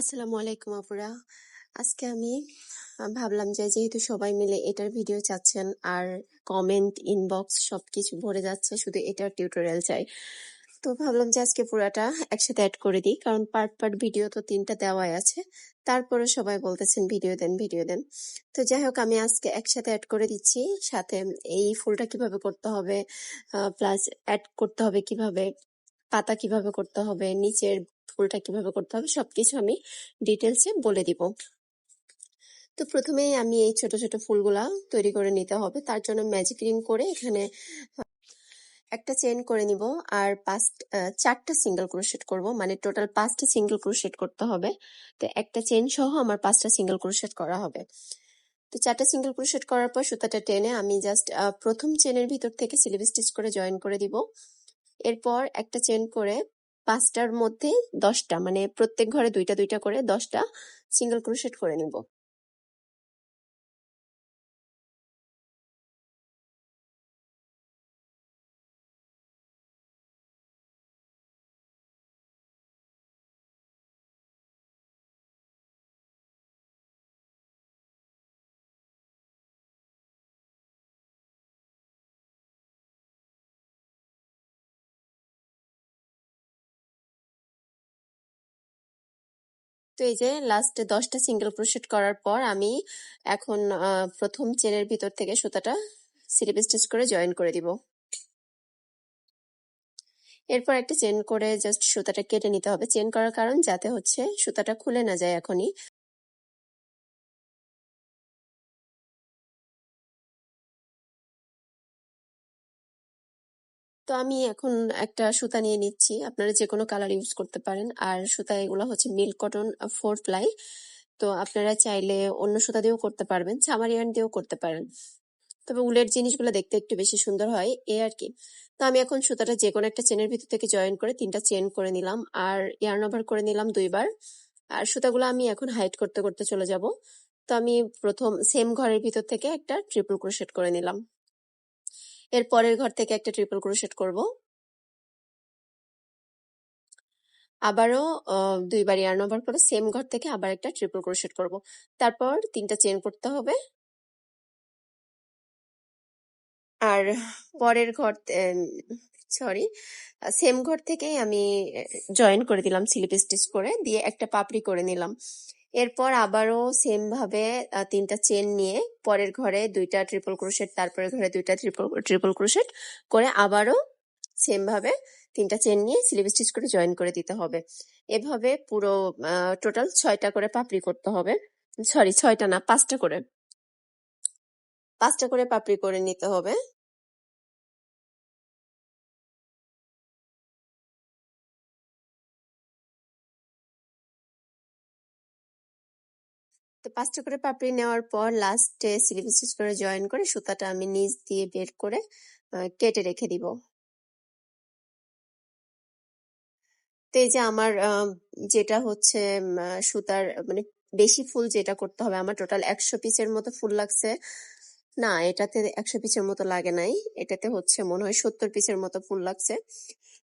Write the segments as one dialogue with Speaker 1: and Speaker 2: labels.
Speaker 1: আসসালামু আলাইকুম আপুরা। আজকে আমি ভাবলাম যে যেহেতু সবাই মিলে এটার ভিডিও চাচ্ছেন আর কমেন্ট ইনবক্স সবকিছু ভরে যাচ্ছে, শুধু এটার টিউটোরিয়াল চাই। তো ভাবলাম যে আজকে পুরাটা একসাথে অ্যাড করে দিই, কারণ পার্ট পার্ট ভিডিও তো তিনটা দেওয়াই আছে। তারপরে সবাই বলতেছেন ভিডিও দেন ভিডিও দেন। তো যাই হোক, আমি আজকে একসাথে অ্যাড করে দিচ্ছি। সাথে এই ফুলটা কীভাবে করতে হবে প্লাস অ্যাড করতে হবে কীভাবে, পাতা কীভাবে করতে হবে, নিচের ফুলটা কীভাবে করতে হবে সবকিছু আমি ডিটেলসে বলে দিব। তো প্রথমেই আমি এই ছোট ছোট ফুলগুলা তৈরি করে নিতে হবে। তার জন্য ম্যাজিক রিং করে এখানে, একটা চেন করে নিব আর পাঁচ চারটা সিঙ্গেল ক্রোশেট করব। মানে টোটাল পাঁচটা সিঙ্গেল ক্রোশেট করতে হবে। তো একটা চেন সহ আমার পাঁচটা সিঙ্গেল ক্রোশেট করা হবে। তো চারটা সিঙ্গেল ক্রোশেট করার পর সুতাটা টেনে আমি জাস্ট প্রথম চেনের ভিতর থেকে স্লিভ স্টিচ করে জয়েন করে দিব। এরপর একটা চেন করে পাঁচটার মধ্যে দশটা মানে প্রত্যেক ঘরে দুইটা দুইটা করে দশটা সিঙ্গেল ক্রোশেট করে নিব। তো এই যে লাস্টে দশটা সিঙ্গেল ক্রোশেট করার পর আমি এখন প্রথম চেনের ভিতর থেকে সুতাটা স্লিপ স্টিচ করে জয়েন করে দিব। এরপর একটা চেন করে জাস্ট সুতাটা কেটে নিতে হবে। চেন করার কারণ যাতে হচ্ছে সুতাটা খুলে না যায় এখনই। তো আমি এখন একটা সুতা নিয়ে নিচ্ছি। আপনারা যে কোনো কালার ইউজ করতে পারেন। আর সুতা এগুলো হচ্ছে মিল্ক কটন ফোর প্লাই। তো আপনারা চাইলে অন্য সুতা দিয়েও করতে পারবেন ছামারিয়ান দিয়েও করতে পারেন। তবে উলের জিনিসগুলো দেখতে একটু বেশি সুন্দর হয়, এ আর কি। তো আমি এখন সুতাটা যে কোনো একটা চেনের ভিতর থেকে জয়েন করে তিনটা চেন করে নিলাম। আর ইয়ার্ন ওভার করে নিলাম দুইবার। আর সুতাগুলো আমি এখন হাইট করতে করতে চলে যাব। তো আমি প্রথম সেম ঘরের ভিতর থেকে একটা ট্রিপল ক্রোশেট করে নিলাম। এর পরের ঘর থেকে একটা ট্রিপল ক্রোশেট করব। আবারও দুইবার ইয়ার্ন ওভার করে সেম ঘর থেকে আবার একটা ট্রিপল ক্রোশেট করব। তারপর তিনটা চেন করতে হবে। আর পরের ঘর সরি সেম ঘর থেকেই আমি জয়েন করে দিলাম স্লিপ স্টিচ করে, দিয়ে একটা পাপড়ি করে নিলাম। এরপর আবারও সেম ভাবে তিনটা চেন নিয়ে পরের ঘরে দুইটা ট্রিপল ক্রোশেট তারপরের ঘরে দুইটা ট্রিপল ট্রিপল ক্রোশেট করে আবারও সেম ভাবে তিনটা চেন নিয়ে স্লিপ স্টিচ করে জয়েন করে দিতে হবে। এভাবে পুরো টোটাল ছয়টা করে পাপড়ি করতে হবে। সরি ছয়টা না, পাঁচটা করে পাঁচটা করে পাপড়ি করে নিতে হবে। তো পাঁচটা করে পাপড়ি নেওয়ার পর লাস্টে স্লিপ স্টিচ করে জয়েন করে সুতাটা আমি নিচ দিয়ে বের করে কেটে রেখে দিব। তো এই যে আমার যেটা হচ্ছে সুতার মানে বেশি ফুল যেটা করতে হবে, আমার টোটাল একশো পিসের মতো ফুল লাগছে। না, এটাতে একশো পিসের মতো লাগে নাই, এটাতে হচ্ছে মনে হয় সত্তর পিসের মতো ফুল লাগছে।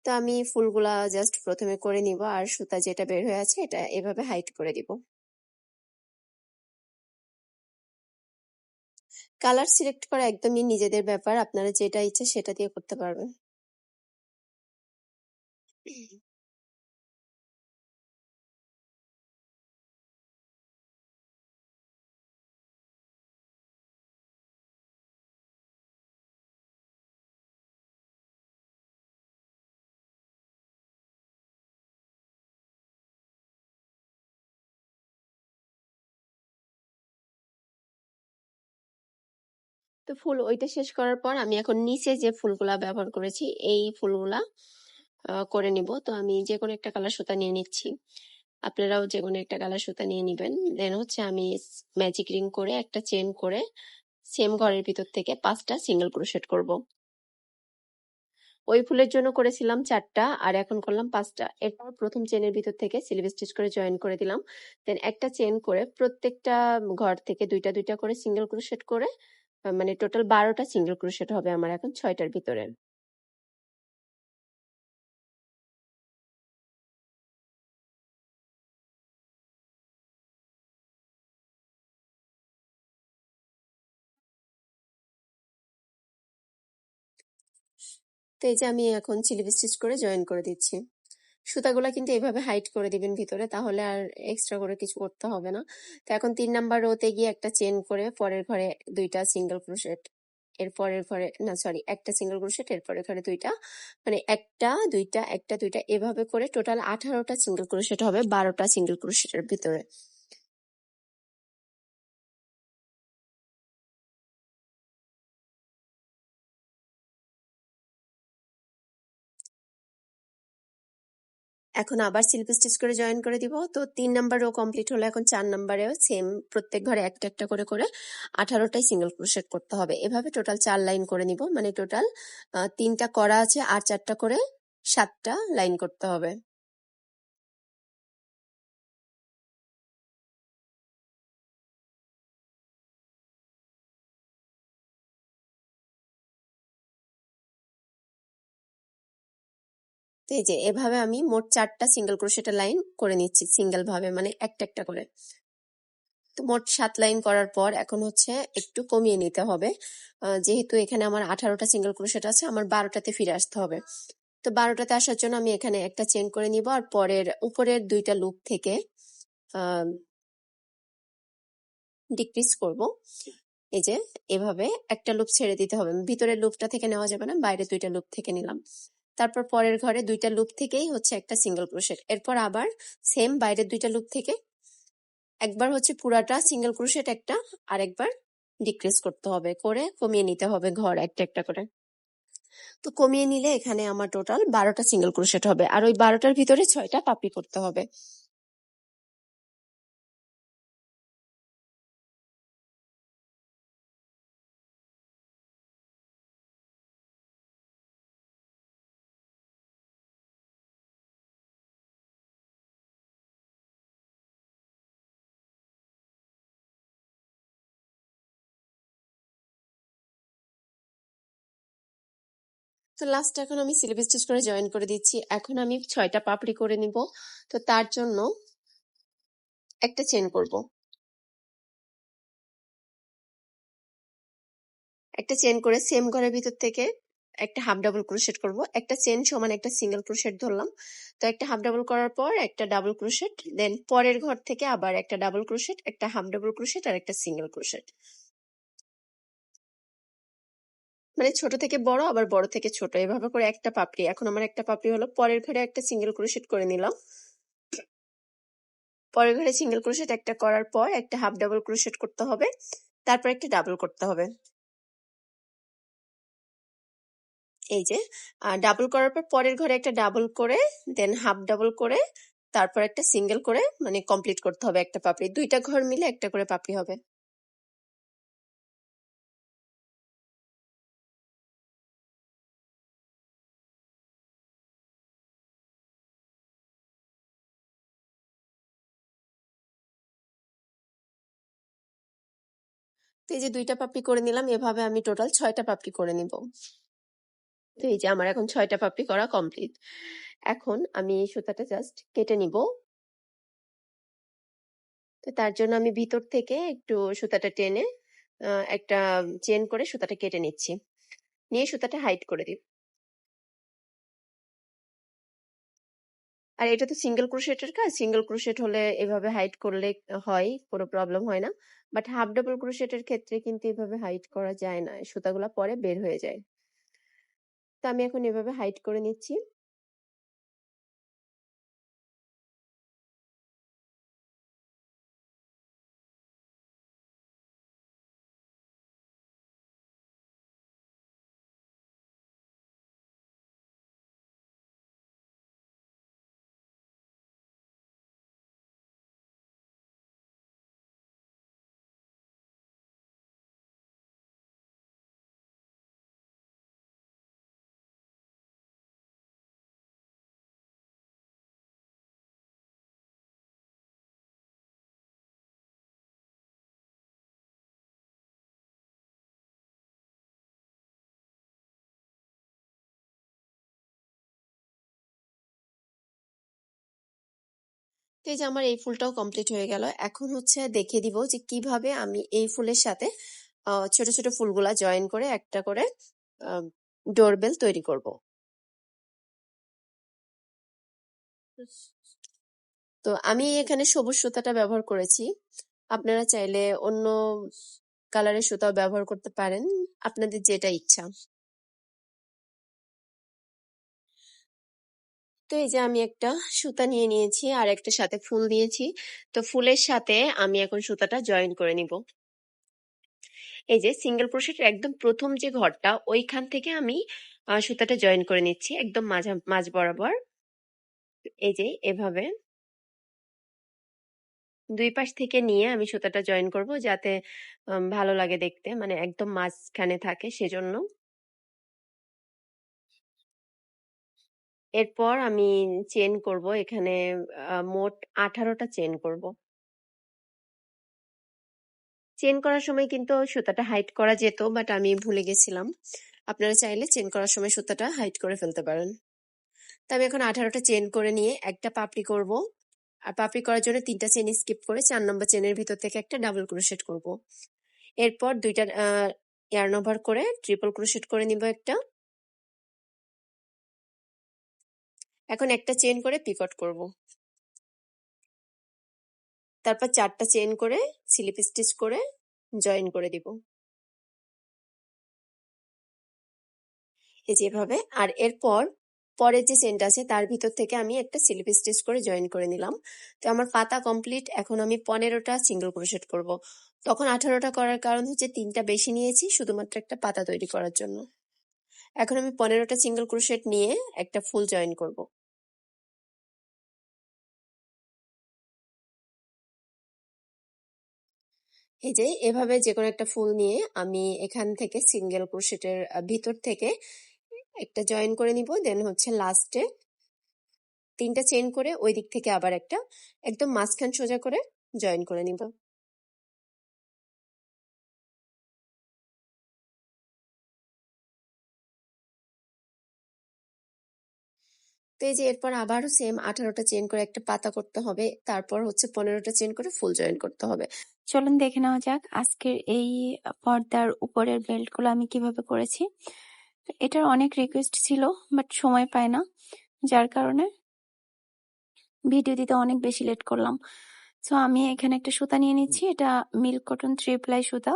Speaker 1: তো আমি ফুলগুলা জাস্ট প্রথমে করে নিব, আর সুতা যেটা বের হয়ে আছে, এটা এভাবে হাইট করে দিব। কালার সিলেক্ট করা একদমই নিজেদের ব্যাপার। আপনারা যেটা ইচ্ছে সেটা দিয়ে করতে পারবেন। তো ফুল ওইটা শেষ করার পর আমি এখন নিচে যে ফুলগুলা ব্যবহার করেছি, এই ফুলগুলা করে নিব। তো আমি যে কোনো একটা কালার সুতা নিয়ে নিচ্ছি। আপনারাও যে কোনো একটা কালার সুতা নিয়ে নিবেন। দেন হচ্ছে আমি ম্যাজিক রিং করে একটা চেন করে সেম ঘরের ভিতর থেকে পাঁচটা সিঙ্গেল ক্রোশেট করব। ওই ফুলের জন্য করেছিলাম চারটা আর এখন করলাম পাঁচটা। এরপর প্রথম চেনের ভিতর থেকে স্লিভ স্টিচ করে জয়েন করে দিলাম। দেন একটা চেন করে প্রত্যেকটা ঘর থেকে দুইটা দুইটা করে সিঙ্গেল ক্রোশেট করে মানে টোটাল বারোটা সিঙ্গেল ক্রোশেট হবে আমার এখন ছয়টার ভিতরে। তো এই যে আমি এখন সিলেবাস স্টিচ করে জয়েন করে দিচ্ছি। সুতাগুলা কিন্তু এইভাবে হাইট করে দিবেন ভিতরে, তাহলে আর এক্সট্রা করে কিছু করতে হবে না। তো এখন তিন নাম্বার রোতে গিয়ে একটা চেন করে পরের ঘরে দুইটা সিঙ্গেল ক্রোশেট এর পরের ঘরে, না সরি একটা সিঙ্গেল ক্রোশেট এর পরের ঘরে দুইটা মানে একটা, দুইটা একটা, দুইটা, এভাবে করে টোটাল আঠারোটা সিঙ্গেল ক্রোশেট হবে, বারোটা সিঙ্গেল ক্রোশেটের ভিতরে। এখন আবার সিল্প স্টিচ করে জয়েন করে দিব। তো তিন নাম্বার রো কমপ্লিট হলো, এখন চার নাম্বারেও সেম প্রত্যেক ঘরে একটা একটা করে করে আঠারোটাই সিঙ্গেল ক্রোশেট করতে হবে। এভাবে টোটাল চার লাইন করে নিব। মানে টোটাল তিনটা করা আছে আর চারটা করে সাতটা লাইন করতে হবে। এই যে, এভাবে আমি মোট চারটা সিঙ্গেল ক্রোশেটের লাইন করে নিচ্ছি সিঙ্গেল ভাবে মানে একটা একটা করে। তো মোট সাত লাইন করার পর এখন হচ্ছে একটু কমিয়ে নিতে হবে। যেহেতু এখানে আমার আঠারোটা সিঙ্গেল ক্রোশেট আছে, আমার বারোটাতে ফিরে আসতে হবে। তো বারোটাতে আসার জন্য আমি এখানে একটা চেন করে নিব আর পরের, উপরের দুইটা লুপ থেকে ডিক্রিজ করব। এই যে, এভাবে একটা লুপ ছেড়ে দিতে হবে। ভিতরের লুপটা থেকে নেওয়া যাবে না, বাইরে দুইটা লুপ থেকে নিলাম। তারপর পরের ঘরে দুইটা লুপ থেকেই হচ্ছে একটা সিঙ্গেল ক্রোশেট এরপর আবার সেম বাইরের দুইটা লুপ থেকে একবার হচ্ছে পুরাটা সিঙ্গেল ক্রোশেট একটা আর একবার ডিক্রিজ করতে হবে, করে কমিয়ে নিতে হবে ঘর একটা একটা করে। তো কমিয়ে নিলে এখানে আমার টোটাল বারোটা সিঙ্গেল ক্রোশেট হবে, আর ওই বারোটার ভিতরে ছয়টা পাপড়ি করতে হবে। তো লাস্ট এখন আমি স্লিপ স্টিচ করে জয়েন করে দিচ্ছি। এখন আমি ছয়টা পাপড়ি করে নিব। তো তার জন্য একটা চেন করব। একটা চেন করে সেম ঘরের ভিতর থেকে একটা হাফ ডাবল ক্রোশেট করব। একটা চেন সমান একটা সিঙ্গেল ক্রোশেট ধরলাম। তো একটা হাফ ডাবল করার পর একটা ডাবল ক্রোশেট দেন পরের ঘর থেকে আবার একটা ডাবল ক্রোশেট একটা হাফ ডাবল ক্রোশেট আর একটা সিঙ্গেল ক্রোশেট মানে ছোট থেকে বড়, আবার বড় থেকে ছোট। এভাবে করে একটা পাপড়ি। এখন আমার একটা পাপড়ি হলো পরের ঘরে একটা সিঙ্গেল ক্রোশেট করে নিলাম। পরের ঘরে সিঙ্গেল ক্রোশেট একটা করার পর একটা হাফ ডাবল ক্রোশেট করতে হবে। তারপর একটা ডাবল করতে হবে। এই যে ডাবল করার পর পরের ঘরে একটা ডাবল করে দেন হাফ ডাবল করে, তারপর একটা সিঙ্গেল করে মানে কমপ্লিট করতে হবে একটা পাপড়ি। দুইটা ঘর মিলে একটা করে পাপড়ি হবে। তো এই যে দুইটা পাপড়ি করে নিলাম, এভাবে আমি টোটাল ছয়টা পাপড়ি করে নিব। তো এই যে আমার এখন ছয়টা পাপড়ি করা কমপ্লিট এখন আমি সুতাটা জাস্ট কেটে নিব। তো তার জন্য আমি ভিতর থেকে একটু সুতাটা টেনে একটা চেন করে সুতাটা কেটে নিচ্ছি। নিয়ে সুতাটা হাইট করে দিব আর এটা তো সিঙ্গেল ক্রোশেটের কাজ সিঙ্গেল ক্রোশেট হলে এভাবে হাইট করলে হয়, কোনো প্রবলেম হয় না। বাট হাফ ডাবল ক্রোশেটের ক্ষেত্রে কিন্তু এভাবে হাইট করা যায় না, সুতাগুলো পরে বের হয়ে যায়। তো আমি এখন এভাবে হাইট করে নিচ্ছি। তো এই যে আমার এই ফুলটাও কমপ্লিট হয়ে গেল। এখন হচ্ছে দেখিয়ে দিব যে কীভাবে আমি এই ফুলের সাথে ছোট ছোট ফুলগুলা জয়েন করে একটা করে ডোরবেল তৈরি করব। তো আমি এখানে সবুজ সুতাটা ব্যবহার করেছি। আপনারা চাইলে অন্য কালারের সুতাও ব্যবহার করতে পারেন। আপনাদের যেটা ইচ্ছা। তো এই যে আমি একটা সুতা নিয়ে নিয়েছি আর একটা সাথে ফুল দিয়েছি। তো ফুলের সাথে আমি এখন সুতাটা জয়েন করে নিব। এই যে সিঙ্গেল ক্রোশেটের একদম প্রথম যে ঘরটা, ওইখান থেকে আমি সুতাটা জয়েন করে নিচ্ছি একদম মাঝা, মাঝ বরাবর। এই যে এভাবে। দুই পাশ থেকে নিয়ে আমি সুতাটা জয়েন করব যাতে ভালো লাগে দেখতে মানে একদম মাঝখানে থাকে সেজন্য। এরপর আমি চেন করব। এখানে মোট আঠারোটা চেন করব। চেন করার সময় কিন্তু সুতাটা হাইট করা যেত, বাট আমি ভুলে গেছিলাম। আপনারা চাইলে চেন করার সময় সুতাটা হাইট করে ফেলতে পারেন। তো আমি এখন আঠারোটা চেন করে নিয়ে একটা পাপড়ি করব। আর পাপড়ি করার জন্য তিনটা চেন স্কিপ করে চার নম্বর চেনের ভিতর থেকে একটা ডাবল ক্রোশেট করব। এরপর দুইটা ইয়ার্ন ওভার করে ট্রিপল ক্রোশেট করে নিব একটা। এখন একটা চেন করে পিকট করব। তারপর চারটা চেন করে স্লিপ স্টিচ করে জয়েন করে দিব। এই যেভাবে, আর এরপর পরের যে চেনটা আছে, তার ভিতর থেকে আমি একটা স্লিপ স্টিচ করে জয়েন করে নিলাম। তো আমার পাতা কমপ্লিট এখন আমি পনেরোটা সিঙ্গেল ক্রোশেট করব। তখন আঠারোটা করার কারণ হচ্ছে তিনটা বেশি নিয়েছি, শুধুমাত্র একটা পাতা তৈরি করার জন্য। এখন আমি পনেরোটা সিঙ্গেল ক্রোশেট নিয়ে একটা ফুল জয়েন করব। এই যে, এভাবে যে কোনো একটা ফুল নিয়ে আমি এখান থেকে সিঙ্গেল ক্রোশেটের ভিতর থেকে একটা জয়েন করে নিব দেন হচ্ছে লাস্টে তিনটা চেন করে ওই দিক থেকে আবার একটা একদম মাঝখান সোজা করে জয়েন করে নিব। তো এই যে এরপর আবারও সেম আঠারোটা চেন করে একটা পাতা করতে হবে, তারপর হচ্ছে পনেরোটা চেন করে ফুল জয়েন করতে হবে।
Speaker 2: চলুন দেখে নেওয়া যাক আজকের এই পর্দার উপরের বেল্টগুলো আমি কীভাবে করেছি। এটার অনেক রিকোয়েস্ট ছিল বাট সময় পায় না, যার কারণে ভিডিও দিতে অনেক বেশি লেট করলাম। সো আমি এখানে একটা সুতা নিয়ে নিচ্ছি, এটা মিল্ক কটন থ্রি প্লাই সুতা।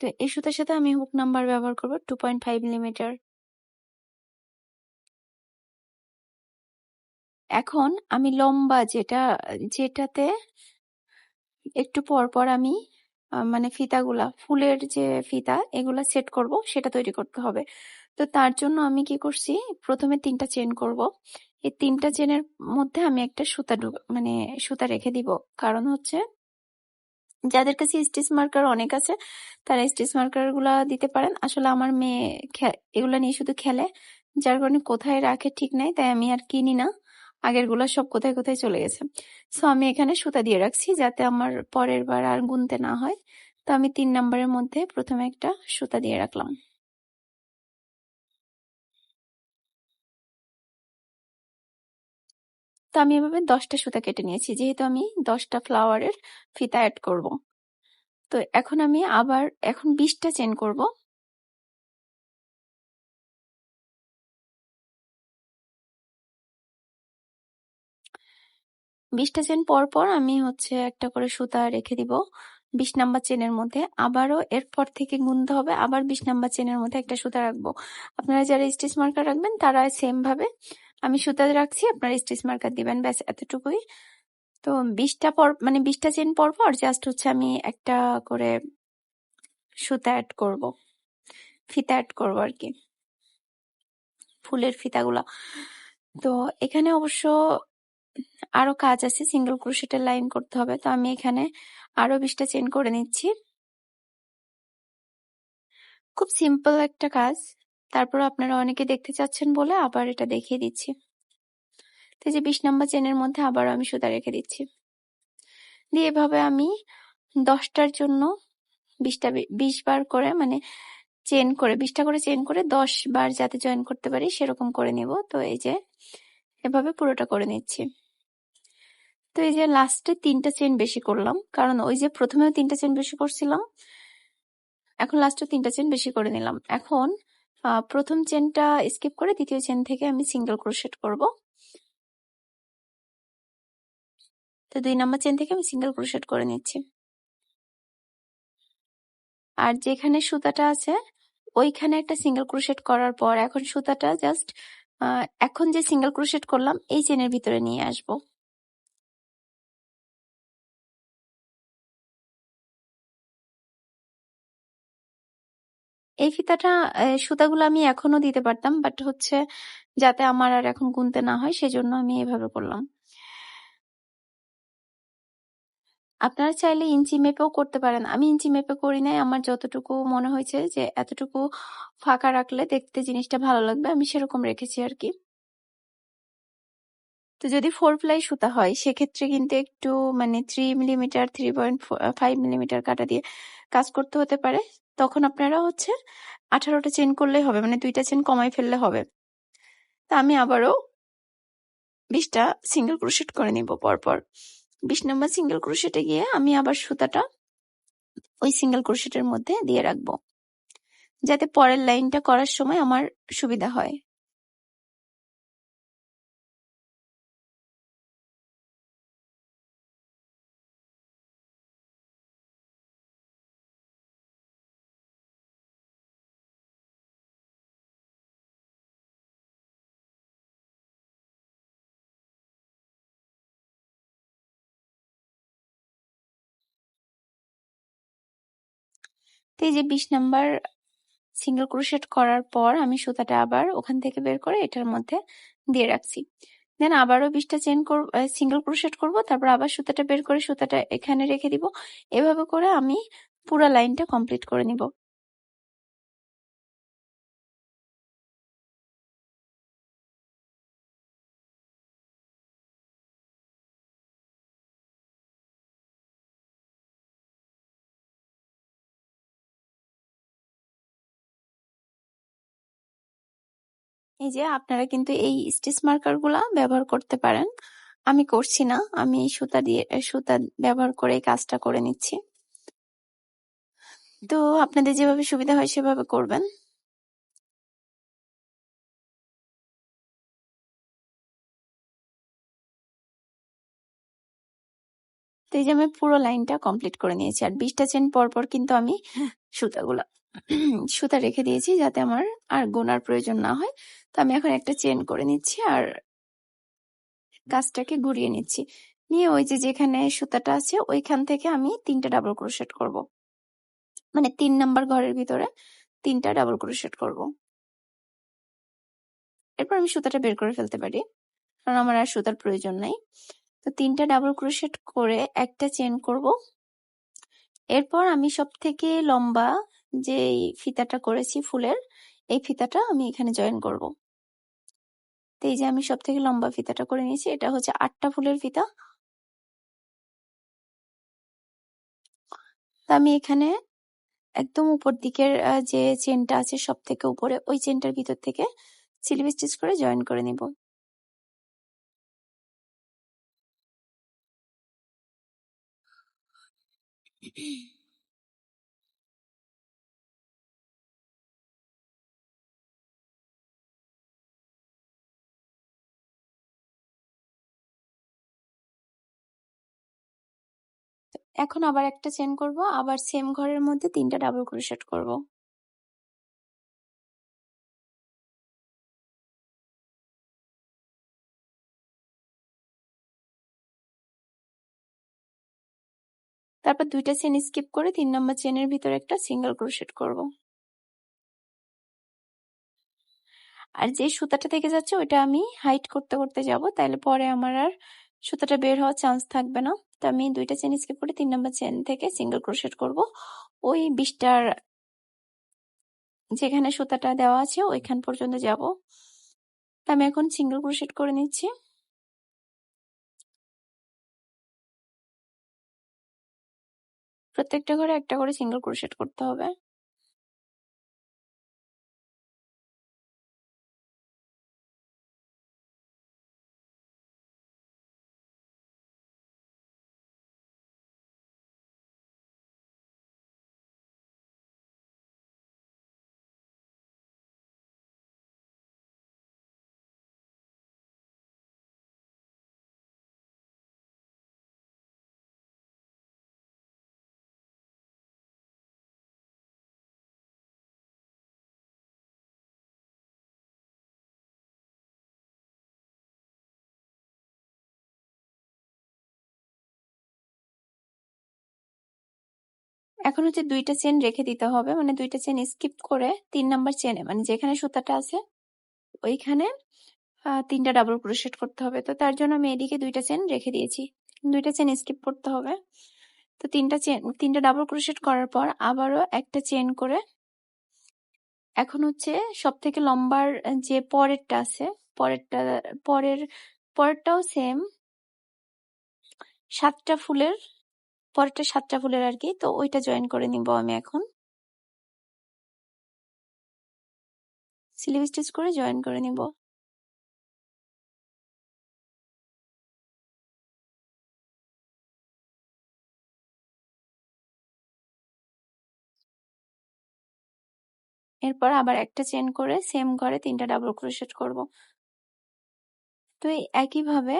Speaker 2: তো এই সুতার সাথে আমি হুক নাম্বার ব্যবহার করব টু পয়েন্ট ফাইভ মিলিমিটার এখন আমি লম্বা যেটা, যেটাতে একটু পর পর আমি মানে ফিতাগুলা, ফুলের যে ফিতা এগুলা সেট করব, সেটা তৈরি করতে হবে। তো তার জন্য আমি কি করছি, প্রথমে তিনটা চেন করব। এই তিনটা চেনের মধ্যে আমি একটা সুতা মানে সুতা রেখে দিব। কারণ হচ্ছে যাদের কাছে স্টিচ মার্কার অনেক আছে, তারা স্টিচ মার্কারগুলা দিতে পারেন। আসলে আমার মেয়ে এগুলা নিয়ে শুধু খেলে, যার কারণে কোথায় রাখে ঠিক নাই, তাই আমি আর কিনি না। আগেরগুলা সব কোথায় কোথায় চলে গেছে। সো আমি এখানে সুতা দিয়ে রাখছি যাতে আমার পরের বার আর গুনতে না হয়। তো আমি তিন নম্বরের মধ্যে প্রথমে একটা সুতা দিয়ে রাখলাম। তো আমি এভাবে দশটা সুতা কেটে নিয়েছি। যেহেতু আমি দশটা ফ্লাওয়ারের ফিতা অ্যাড করব। তো এখন আমি আবার, এখন বিশটা চেন করব। বিশটা চেন পর পর আমি হচ্ছে একটা করে সুতা রেখে দিব বিশ নাম্বার চেনের মধ্যে। আবারও এরপর থেকে গুনতে হবে, আবার বিশ নাম্বার চেনের মধ্যে একটা সুতা রাখব। আপনারা যারা স্টিচ মার্কার রাখবেন তারা সেম ভাবে আমি সুতা রাখছি, আপনারা স্টিচ মার্কার দিবেন, ব্যাস এতটুকুই। তো বিশটা পর মানে বিশটা চেন পর পর জাস্ট হচ্ছে আমি একটা করে সুতা অ্যাড করব, ফিতা অ্যাড করব আর কি ফুলের ফিতাগুলা। তো এখানে অবশ্য আরও কাজ আছে সিঙ্গেল ক্রোশেটের লাইন করতে হবে। তো আমি এখানে আরও বিশটা চেন করে নিচ্ছি। খুব সিম্পল একটা কাজ। তারপর আপনারা অনেকে দেখতে চাচ্ছেন বলে আবার এটা দেখিয়ে দিচ্ছি। তো যে বিশ নম্বর চেনের মধ্যে আবার আমি সুতা রেখে দিচ্ছি। দিয়ে এভাবে আমি দশটার জন্য বিশটা বিশ বার করে মানে চেন করে, বিশটা করে চেন করে দশ বার যাতে জয়েন করতে পারি সেরকম করে নিব। তো এই যে এভাবে পুরোটা করে নিচ্ছি। এই যে লাস্টে তিনটা চেন বেশি করলাম, কারণ ওই যে প্রথমেও তিনটা চেন বেশি করছিলাম, এখন লাস্টে তিনটা চেন বেশি করে নিলাম। এখন প্রথম চেনটা স্কিপ করে দ্বিতীয় চেন থেকে আমি সিঙ্গেল ক্রোশেট করব। তো দুই নাম্বার চেন থেকে আমি সিঙ্গেল ক্রোশেট করে নিচ্ছি। আর যেখানে সুতাটা আছে, ওইখানে একটা সিঙ্গেল ক্রোশেট করার পর এখন সুতাটা জাস্ট এখন যে সিঙ্গেল ক্রোশেট করলাম, এই চেনের ভিতরে নিয়ে আসব। এই ফিতাটা সুতাগুলো আমি এখনও দিতে পারতাম বাট হচ্ছে যাতে আমার আর এখন গুনতে না হয়, সেজন্য আমি এভাবে করলাম। আপনারা চাইলে ইঞ্চি মেপেও করতে পারেন। আমি ইঞ্চি মেপে করি নাই, আমার যতটুকু মনে হয়েছে যে এতটুকু ফাঁকা রাখলে দেখতে জিনিসটা ভালো লাগবে, আমি সেরকম রেখেছি আর কি। তো যদি ফোর প্লাই সুতা হয়, সেক্ষেত্রে কিন্তু একটু মানে three millimetre three point five millimetre কাটা দিয়ে কাজ করতে হতে পারে। তখন আপনারা হচ্ছে আঠারোটা চেন করলেই হবে মানে দুইটা চেন কমাই ফেললে হবে। তা আমি আবারও বিশটা সিঙ্গেল ক্রোশেট করে নিব পরপর। বিশ নম্বর সিঙ্গেল ক্রুশেটে গিয়ে আমি আবার সুতাটা ওই সিঙ্গেল ক্রুশেটের মধ্যে দিয়ে রাখব। যাতে পরের লাইনটা করার সময় আমার সুবিধা হয়। তো এই যে বিশ নাম্বার সিঙ্গেল ক্রোশেট করার পর আমি সুতাটা আবার ওখান থেকে বের করে এটার মধ্যে দিয়ে রাখছি। দেন আবারও বিশটা চেন করব সিঙ্গেল ক্রোশেট করব, তারপর আবার সুতাটা বের করে সুতাটা এখানে রেখে দিব। এভাবে করে আমি পুরো লাইনটা কমপ্লিট করে নিব। এই যে আপনারা কিন্তু এই স্টিচ মার্কারগুলা ব্যবহার করতে পারেন। আমি করছি না, আমি সুতা দিয়ে সুতা ব্যবহার করে কাজটা করে নিচ্ছি। তো আপনাদের যেভাবে সুবিধা হয় সেভাবে করবেন। তো এই যে আমি পুরো লাইনটা কমপ্লিট করে নিয়েছি, আর বিশটা চেন পর পর কিন্তু আমি সুতাগুলা সুতা রেখে দিয়েছি যাতে আমার আর গোনার প্রয়োজন না হয়। তো আমি এখন একটা চেন করে নিচ্ছি আর কাজটাকে ঘুরিয়ে নিচ্ছি। নিয়ে ওই যে যেখানে সুতাটা আছে, ওইখান থেকে আমি তিনটা ডাবল ক্রোশেট করব। মানে তিন নাম্বার ঘরের ভিতরে তিনটা ডাবল ক্রোশেট করব। এরপর আমি সুতাটা বের করে ফেলতে পারি, কারণ আমার আর সুতার প্রয়োজন নাই। তো তিনটা ডাবল ক্রোশেট করে একটা চেন করব। এরপর আমি সব থেকে লম্বা যে ফিতাটা করেছি ফুলের, এই ফিতাটা আমি এখানে জয়েন করব। তো এই যে আমি সব থেকে লম্বা ফিতাটা করে নিয়েছি, এটা হচ্ছে আটটা ফুলের ফিতা। আমি এখানে একদম উপর দিকের যে চেনটা আছে সব থেকে উপরে, ওই চেনটার ভিতর থেকে স্লিপ স্টিচ করে জয়েন করে নিব। এখন আবার একটা চেন করব, আবার সেম ঘরের মধ্যে তিনটা ডাবল ক্রোশেট করব। তারপর দুইটা চেন স্কিপ করে তিন নম্বর চেনের ভিতরে একটা সিঙ্গেল ক্রোশেট করব। আর যে সুতাটা থেকে যাচ্ছে, ওইটা আমি হাইট করতে করতে যাব তাহলে পরে আমার আর সুতাটা বের হওয়ার চান্স থাকবে না। তো আমি দুইটা চেন স্কিপ করে তিন নম্বর চেন থেকে সিঙ্গেল ক্রোশেট করব। ওই বিশটার যেখানে সুতাটা দেওয়া আছে ওইখান পর্যন্ত যাব। আমি এখন সিঙ্গেল ক্রোশেট করে নিচ্ছি। প্রত্যেকটা ঘরে একটা করে সিঙ্গেল ক্রোশেট করতে হবে। এখন হচ্ছে দুইটা চেন রেখে দিতে হবে। মানে দুইটা চেন স্কিপ করে তিন নাম্বার চেনে মানে যেখানে সুতাটা আছে, ওইখানে তিনটা ডাবল ক্রোশেট করতে হবে। তো তার জন্য আমি এদিকে দুইটা চেন রেখে দিয়েছি। দুইটা চেন স্কিপ করতে হবে। তো তিনটা চেন তিনটা ডাবল ক্রোশেট করার পর আবারও একটা চেন করে, এখন হচ্ছে সব থেকে লম্বার, যে পরেরটা আছে, পরেরটা, পরের, পরেরটাও সেম সাতটা ফুলের পরেরটা সাতটা ফুলের আর কি, তো ওইটা জয়েন করে নিব আমি এখন। স্লিভ স্টিচ করে জয়েন করে নিব। এরপর আবার একটা চেন করে সেম ঘরে তিনটা ডাবল ক্রোশেট করব। তো একইভাবে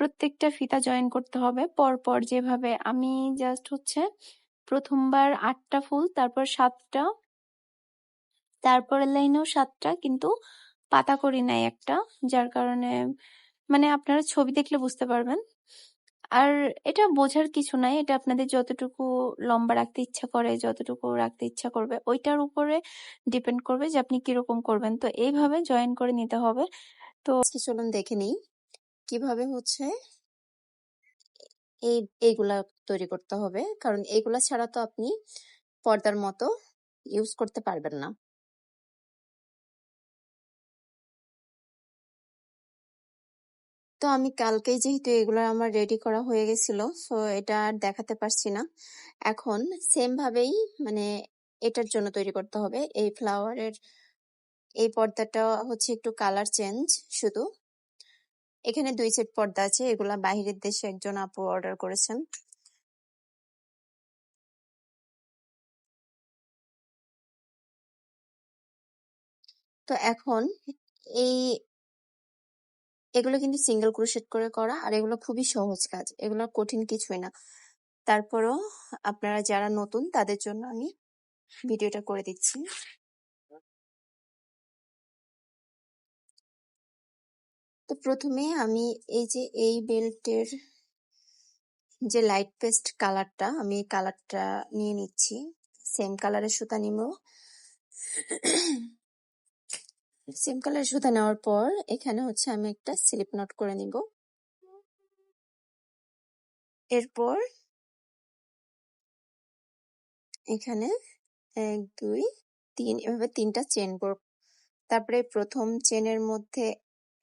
Speaker 2: প্রত্যেকটা ফিতা জয়েন করতে হবে। পরপর যেভাবে আমি জাস্ট হচ্ছে প্রথমবার আটটা ফুল, তারপর সাতটা, তারপরের লাইনেও সাতটা, কিন্তু পাতা করি নাই একটা, যার কারণে মানে আপনারা ছবি দেখলে বুঝতে পারবেন। আর এটা বোঝার কিছু নাই, এটা আপনাদের যতটুকু লম্বা রাখতে ইচ্ছা করে, যতটুকু রাখতে ইচ্ছা করবে, ওইটার উপরে ডিপেন্ড করবে যে আপনি কীরকম করবেন। তো এইভাবে জয়েন করে নিতে হবে। তো
Speaker 3: চলুন দেখে নিই। কীভাবে হচ্ছে? এই, এইগুলা তৈরি করতে হবে। কারণ এইগুলা ছাড়া তো আপনি পর্দার মতো ইউজ করতে পারবেন না। তো আমি কালকেই যেহেতু এগুলো আমার রেডি করা হয়ে গেছিল সো এটা আর দেখাতে পারছি না। এখন সেম ভাবেই মানে এটার জন্য তৈরি করতে হবে। এই ফ্লাওয়ারের এই পর্দাটা হচ্ছে একটু কালার চেঞ্জ শুধু। এখানে দুই সেট পর্দা আছে, এগুলা বাহিরের দেশে একজন আপু অর্ডার করেছেন। তো এখন এই, এগুলো কিন্তু সিঙ্গেল ক্রোশেট করে করা, আর এগুলো খুবই সহজ কাজ এগুলো কঠিন কিছুই না। তারপরও আপনারা যারা নতুন, তাদের জন্য আমি ভিডিওটা করে দিচ্ছি। তো প্রথমে আমি এই যে এই বেল্টের যে লাইট পেস্ট কালারটা আমি এই কালারটা নিয়ে নিচ্ছি। সেম কালারের সুতা নিব। সেম কালারের সুতা নেওয়ার পর এখানে হচ্ছে আমি একটা স্লিপ নট করে নিব। এরপর এখানে এক, দুই, তিন, এভাবে তিনটা চেন তারপরে প্রথম চেনের মধ্যে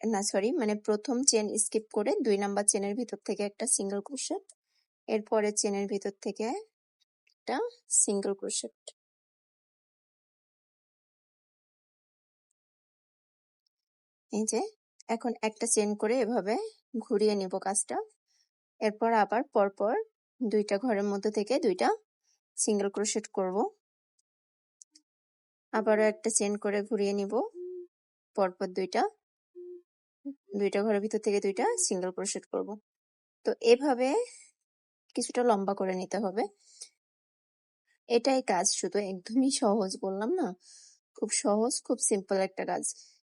Speaker 3: না সরি মানে প্রথম চেন স্কিপ করে দুই নাম্বার চেনের ভিতর থেকে একটা সিঙ্গেল ক্রোশেট এরপরে চেনের ভিতর থেকে একটা সিঙ্গেল ক্রোশেট এই যে, এখন একটা চেন করে এভাবে ঘুরিয়ে নিব কাজটা। এরপর আবার পরপর দুইটা ঘরের মধ্যে থেকে দুইটা সিঙ্গেল ক্রোশেট করব। আবারও একটা চেন করে ঘুরিয়ে নিব, পরপর দুইটা। দুইটা ঘরের ভিতর থেকে দুইটা সিঙ্গেল ক্রোশেট করব। তো এভাবে কিছুটা লম্বা করে নিতে হবে। এটাই কাজ, শুধু একদমই সহজ বললাম না, খুব সহজ, খুব সিম্পল একটা কাজ।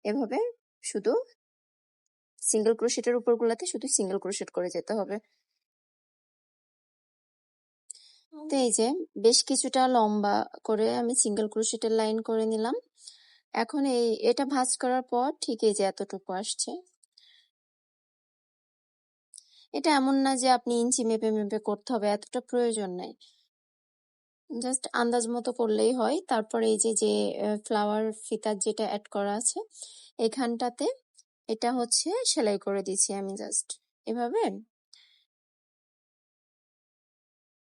Speaker 3: এভাবে শুধু সিঙ্গেল ক্রোশেটের উপর গুলাতে শুধু সিঙ্গেল ক্রোশেট করে যেতে হবে। তো এই যে বেশ কিছুটা লম্বা করে আমি সিঙ্গেল ক্রোশেটের লাইন করে নিলাম। এখন এই, এটা ভাঁজ করার পর ঠিক এই যে এতটুকু আসছে। এটা এমন না যে আপনি ইঞ্চি মেপে মেপে করতে হবে, এতটা প্রয়োজন নাই। জাস্ট আন্দাজ মতো করলেই হয়। তারপর এই যে যে ফ্লাওয়ার ফিতার যেটা অ্যাড করা আছে, এখানটাতে এটা হচ্ছে সেলাই করে দিছি আমি জাস্ট। এভাবে।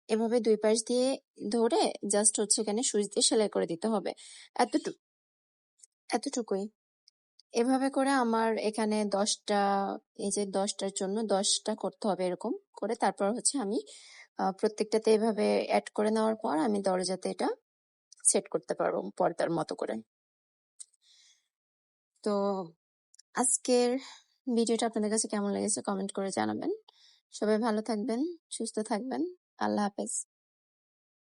Speaker 3: এভাবে দুই পাশ দিয়ে ধরে জাস্ট হচ্ছে এখানে সুইচ দিয়ে সেলাই করে দিতে হবে। এতটুকু এতটুকুই। এভাবে করে আমার এখানে দশটা, এই যে দশটার জন্য দশটা করতে হবে এরকম করে। তারপর হচ্ছে আমি প্রত্যেকটাতে এভাবে অ্যাড করে নেওয়ার পর আমি দরজাতে এটা সেট করতে পারব পর্দার মতো করে। তো আজকের ভিডিওটা আপনাদের কাছে কেমন লেগেছে কমেন্ট করে জানাবেন। সবাই ভালো থাকবেন, সুস্থ থাকবেন। আল্লাহ হাফেজ।